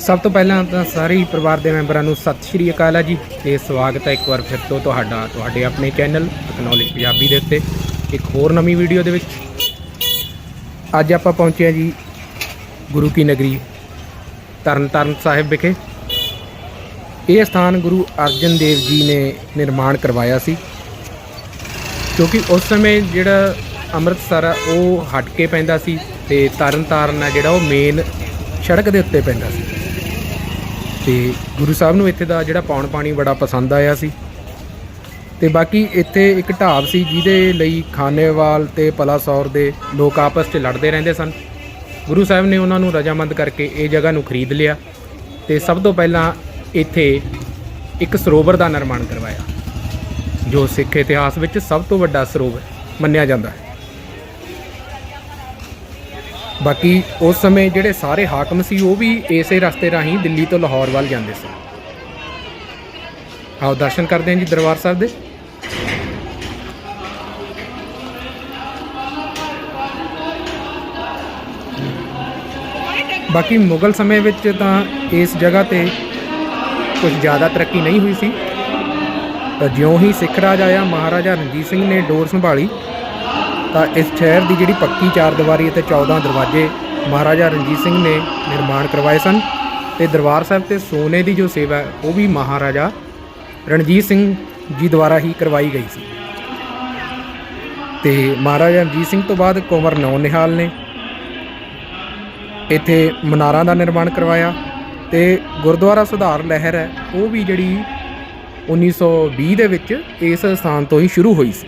ਸਭ ਤੋਂ ਪਹਿਲਾਂ ਤਾਂ ਸਾਰੇ ਹੀ ਪਰਿਵਾਰ ਦੇ ਮੈਂਬਰਾਂ ਨੂੰ ਸਤਿ ਸ਼੍ਰੀ ਅਕਾਲ ਆ ਜੀ ਤੇ ਸਵਾਗਤ ਹੈ ਇੱਕ ਵਾਰ ਫਿਰ ਤੋਂ ਤੁਹਾਡਾ, ਤੁਹਾਡੇ ਆਪਣੇ ਚੈਨਲ ਅਕਨੌਲੇਜ ਪੰਜਾਬੀ ਦੇ ਉੱਤੇ ਇੱਕ ਹੋਰ ਨਵੀਂ ਵੀਡੀਓ ਦੇ ਵਿੱਚ। ਅੱਜ ਆਪਾਂ ਪਹੁੰਚੇ ਹਾਂ ਜੀ ਗੁਰੂ ਕੀ ਨਗਰੀ, ਤਰਨਤਾਰਨ ਸਾਹਿਬ ਵਿਖੇ। ਇਹ ਸਥਾਨ ਗੁਰੂ ਅਰਜਨ ਦੇਵ ਜੀ ਨੇ ਨਿਰਮਾਣ ਕਰਵਾਇਆ ਸੀ। ਕਿਉਂਕਿ ਉਸ ਸਮੇਂ ਜਿਹੜਾ ਅੰਮ੍ਰਿਤਸਰ ਆ, ਉਹ ਹਟ ਕੇ ਪੈਂਦਾ ਸੀ ਤੇ ਤਰਨਤਾਰਨ ਆ ਜਿਹੜਾ ਉਹ ਮੇਨ ਸੜਕ ਦੇ ਉੱਤੇ ਪੈਂਦਾ ਸੀ। ਤੇ ਗੁਰੂ ਸਾਹਿਬ ਨੂੰ ਇੱਥੇ ਦਾ ਜਿਹੜਾ ਪੌਣ ਪਾਣੀ ਬੜਾ ਪਸੰਦ ਆਇਆ ਸੀ। ਤੇ ਬਾਕੀ ਇੱਥੇ ਇੱਕ ਢਾਬ ਸੀ ਜਿਹਦੇ ਲਈ ਖਾਨੇਵਾਲ ਤੇ ਪਲਾਸੌਰ ਦੇ ਲੋਕ ਆਪਸ 'ਚ ਲੜਦੇ ਰਹਿੰਦੇ ਸਨ। ਗੁਰੂ ਸਾਹਿਬ ਨੇ ਉਹਨਾਂ ਨੂੰ ਰਜਾਮੰਦ ਕਰਕੇ ਇਹ ਜਗ੍ਹਾ ਨੂੰ ਖਰੀਦ ਲਿਆ ਤੇ ਸਭ ਤੋਂ ਪਹਿਲਾਂ ਇੱਥੇ ਇੱਕ ਸਰੋਵਰ ਦਾ ਨਿਰਮਾਣ ਕਰਵਾਇਆ, ਜੋ ਸਿੱਖ ਇਤਿਹਾਸ ਵਿੱਚ ਸਭ ਤੋਂ ਵੱਡਾ ਸਰੋਵਰ ਮੰਨਿਆ ਜਾਂਦਾ ਹੈ। ਬਾਕੀ ਉਸ ਸਮੇਂ ਜਿਹੜੇ ਸਾਰੇ ਹਾਕਮ ਸੀ, ਉਹ ਵੀ ਇਸੇ ਰਸਤੇ ਰਾਹੀਂ ਦਿੱਲੀ ਤੋਂ ਲਾਹੌਰ ਵੱਲ ਜਾਂਦੇ ਸੀ। ਆਓ ਦਰਸ਼ਨ ਕਰਦੇ ਹਾਂ ਜੀ ਦਰਬਾਰ ਸਾਹਿਬ ਦੇ। ਬਾਕੀ ਮੁਗਲ ਸਮੇਂ ਵਿੱਚ ਤਾਂ ਇਸ ਜਗ੍ਹਾ ਤੇ ਕੁਝ ਜ਼ਿਆਦਾ ਤਰੱਕੀ ਨਹੀਂ ਹੋਈ ਸੀ। ਤਾਂ ਜਿਉਂ ਹੀ ਸਿੱਖ ਰਾਜ ਆਇਆ, ਮਹਾਰਾਜਾ ਰਣਜੀਤ ਸਿੰਘ ਨੇ ਡੋਰ ਸੰਭਾਲੀ। ਤਾਂ ਇਸ ਸ਼ਹਿਰ ਦੀ ਜਿਹੜੀ ਪੱਕੀ ਚਾਰ ਦੀਵਾਰੀ ਅਤੇ 14 ਦਰਵਾਜ਼ੇ ਮਹਾਰਾਜਾ ਰਣਜੀਤ ਸਿੰਘ ਨੇ ਨਿਰਮਾਣ ਕਰਵਾਏ ਸਨ ਤੇ ਦਰਬਾਰ ਸਾਹਿਬ ਤੇ ਸੋਨੇ ਦੀ ਜੋ ਸੇਵਾ ਹੈ, ਉਹ ਵੀ ਮਹਾਰਾਜਾ ਰਣਜੀਤ ਸਿੰਘ ਜੀ ਦੁਆਰਾ ਹੀ ਕਰਵਾਈ ਗਈ ਸੀ। ਤੇ ਮਹਾਰਾਜਾ ਰਣਜੀਤ ਸਿੰਘ ਤੋਂ ਬਾਅਦ ਕੁੰਵਰ ਨੌ ਨਿਹਾਲ ਨੇ ਇੱਥੇ ਮਨਾਰਾਂ ਦਾ ਨਿਰਮਾਣ ਕਰਵਾਇਆ ਤੇ ਗੁਰਦੁਆਰਾ ਸੁਧਾਰ ਲਹਿਰ ਹੈ ਉਹ ਵੀ ਜਿਹੜੀ 1920 ਦੇ ਵਿੱਚ ਇਸ ਸਥਾਨ ਤੋਂ ਹੀ ਸ਼ੁਰੂ ਹੋਈ ਸੀ।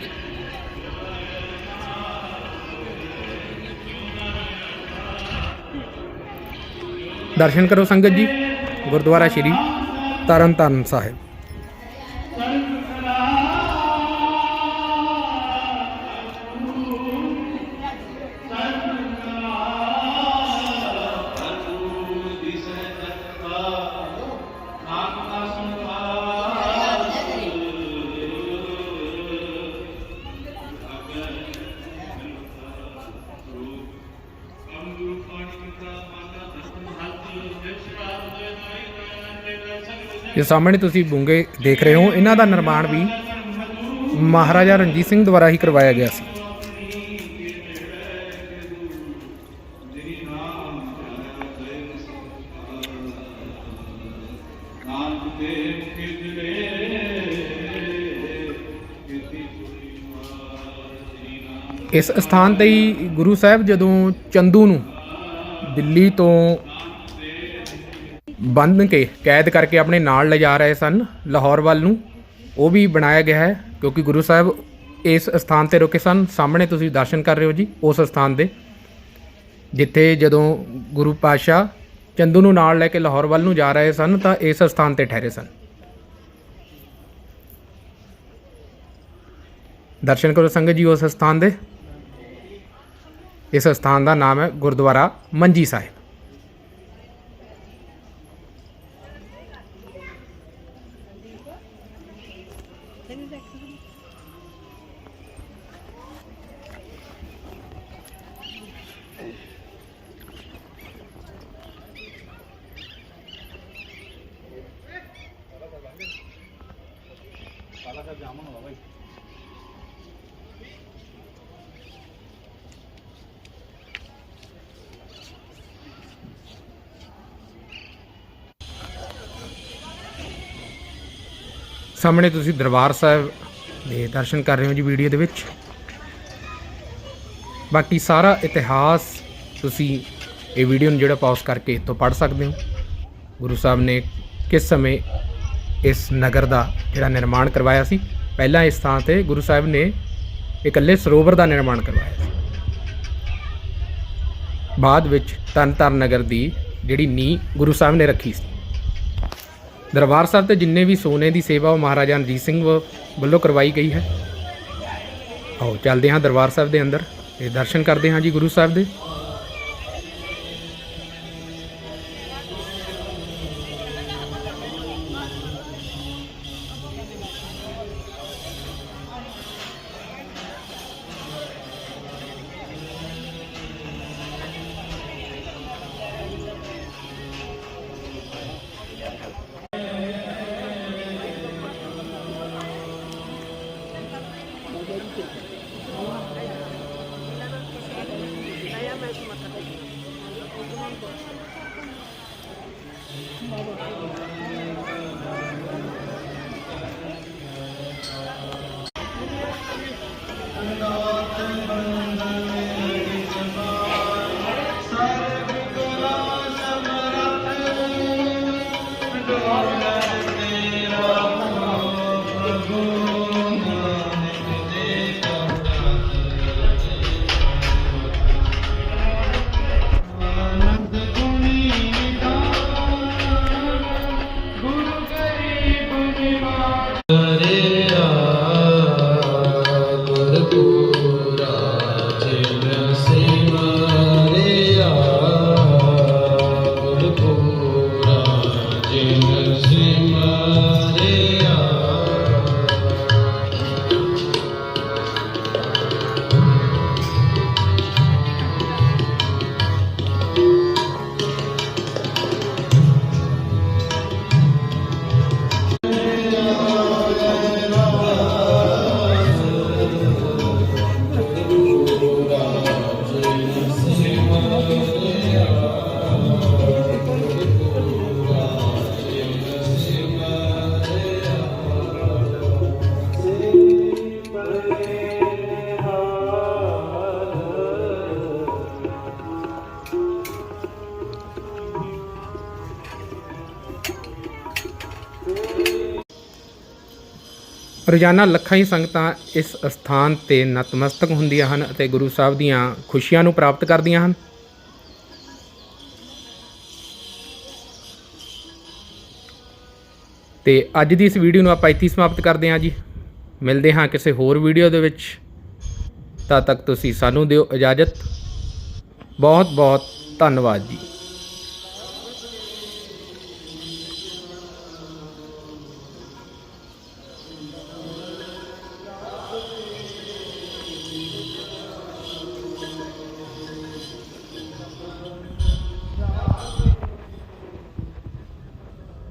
ਦਰਸ਼ਨ ਕਰੋ ਸੰਗਤ ਜੀ। ਗੁਰਦੁਆਰਾ ਸ਼੍ਰੀ ਤਰਨਤਾਰਨ ਸਾਹਿਬ। ਇਹ ਸਾਹਮਣੇ ਤੁਸੀਂ ਬੁੰਗੇ ਦੇਖ ਰਹੇ ਹੋ। ਇਹਨਾਂ ਦਾ ਨਿਰਮਾਣ ਵੀ ਮਹਾਰਾਜਾ ਰਣਜੀਤ ਸਿੰਘ ਦੁਆਰਾ ਹੀ ਕਰਵਾਇਆ ਗਿਆ ਸੀ। ਇਸ ਸਥਾਨ ਤੇ ਹੀ ਗੁਰੂ ਸਾਹਿਬ ਜਦੋਂ ਚੰਦੂ ਨੂੰ ਦਿੱਲੀ ਤੋਂ ਬੰਨ ਕੇ ਕੈਦ ਕਰਕੇ ਆਪਣੇ ਨਾਲ ਲਿਜਾ ਰਹੇ ਸਨ ਲਾਹੌਰ ਵੱਲ ਨੂੰ। ਉਹ ਵੀ ਬਣਾਇਆ ਗਿਆ ਹੈ ਕਿਉਂਕਿ ਗੁਰੂ ਸਾਹਿਬ ਇਸ ਸਥਾਨ ਤੇ ਰੁਕੇ ਸਨ। ਸਾਹਮਣੇ ਤੁਸੀਂ ਦਰਸ਼ਨ ਕਰ ਰਹੇ ਹੋ ਜੀ ਉਸ ਸਥਾਨ ਦੇ, ਜਿੱਥੇ ਜਦੋਂ ਗੁਰੂ ਪਾਸ਼ਾ ਚੰਦੂ ਨੂੰ ਨਾਲ ਲੈ ਕੇ ਲਾਹੌਰ ਵੱਲ ਨੂੰ ਜਾ ਰਹੇ ਸਨ ਤਾਂ ਇਸ ਸਥਾਨ ਤੇ ਠਹਿਰੇ ਸਨ। ਦਰਸ਼ਨ ਕਰੋ ਸੰਗਤ ਜੀ ਉਸ ਸਥਾਨ ਦੇ। ਇਸ ਸਥਾਨ ਦਾ ਨਾਮ ਹੈ Gurdwara Manji Sahib. Seni de kızım. Salah ka jamun baba. ਸਾਹਮਣੇ ਤੁਸੀਂ ਦਰਬਾਰ ਸਾਹਿਬ ਦੇ ਦਰਸ਼ਨ ਕਰ ਰਹੇ ਹੋ ਜੀ ਵੀਡੀਓ ਦੇ ਵਿੱਚ। ਬਾਕੀ ਸਾਰਾ ਇਤਿਹਾਸ ਤੁਸੀਂ ਇਹ ਵੀਡੀਓ ਨੂੰ ਜਿਹੜਾ ਪਾਜ਼ ਕਰਕੇ ਇੱਥੋਂ ਪੜ੍ਹ ਸਕਦੇ ਹੋ। ਗੁਰੂ ਸਾਹਿਬ ਨੇ ਕਿਸ ਸਮੇਂ ਇਸ ਨਗਰ ਦਾ ਜਿਹੜਾ ਨਿਰਮਾਣ ਕਰਵਾਇਆ ਸੀ? ਪਹਿਲਾਂ ਇਸ ਥਾਂ ਤੇ ਗੁਰੂ ਸਾਹਿਬ ਨੇ ਇਕੱਲੇ ਸਰੋਵਰ ਦਾ ਨਿਰਮਾਣ ਕਰਵਾਇਆ ਸੀ। ਬਾਅਦ ਵਿੱਚ ਤਰਨਤਾਰਨ ਨਗਰ ਦੀ ਜਿਹੜੀ ਨੀਂਹ ਗੁਰੂ ਸਾਹਿਬ ਨੇ ਰੱਖੀ ਸੀ। ਦਰਬਾਰ ਸਾਹਿਬ ਤੇ ਜਿੰਨੇ ਵੀ ਸੋਨੇ ਦੀ ਸੇਵਾ ਉਹ ਮਹਾਰਾਜਾ ਰਣਜੀਤ ਸਿੰਘ ਵ- ਵੱਲੋਂ ਕਰਵਾਈ ਗਈ ਹੈ। ਆਓ, ਚੱਲਦੇ ਹਾਂ ਦਰਬਾਰ ਸਾਹਿਬ ਦੇ ਅੰਦਰ ਤੇ ਦਰਸ਼ਨ ਕਰਦੇ ਹਾਂ ਜੀ ਗੁਰੂ ਸਾਹਿਬ ਦੇ। ਰੋਜ਼ਾਨਾ ਲੱਖਾਂ ਹੀ ਸੰਗਤਾਂ ਇਸ ਸਥਾਨ ਤੇ ਨਤਮਸਤਕ ਹੁੰਦੀਆਂ ਹਨ ਅਤੇ ਗੁਰੂ ਸਾਹਿਬ ਦੀਆਂ ਖੁਸ਼ੀਆਂ ਨੂੰ ਪ੍ਰਾਪਤ ਕਰਦੀਆਂ ਹਨ। ਤੇ ਅੱਜ ਦੀ ਇਸ ਵੀਡੀਓ ਨੂੰ ਆਪਾਂ ਇੱਥੇ ਸਮਾਪਤ ਕਰਦੇ ਹਾਂ ਜੀ। ਮਿਲਦੇ ਹਾਂ ਕਿਸੇ ਹੋਰ ਵੀਡੀਓ ਦੇ ਵਿੱਚ। ਤਦ ਤੱਕ ਤੁਸੀਂ ਸਾਨੂੰ ਦਿਓ ਇਜਾਜ਼ਤ। ਬਹੁਤ ਬਹੁਤ ਧੰਨਵਾਦ ਜੀ।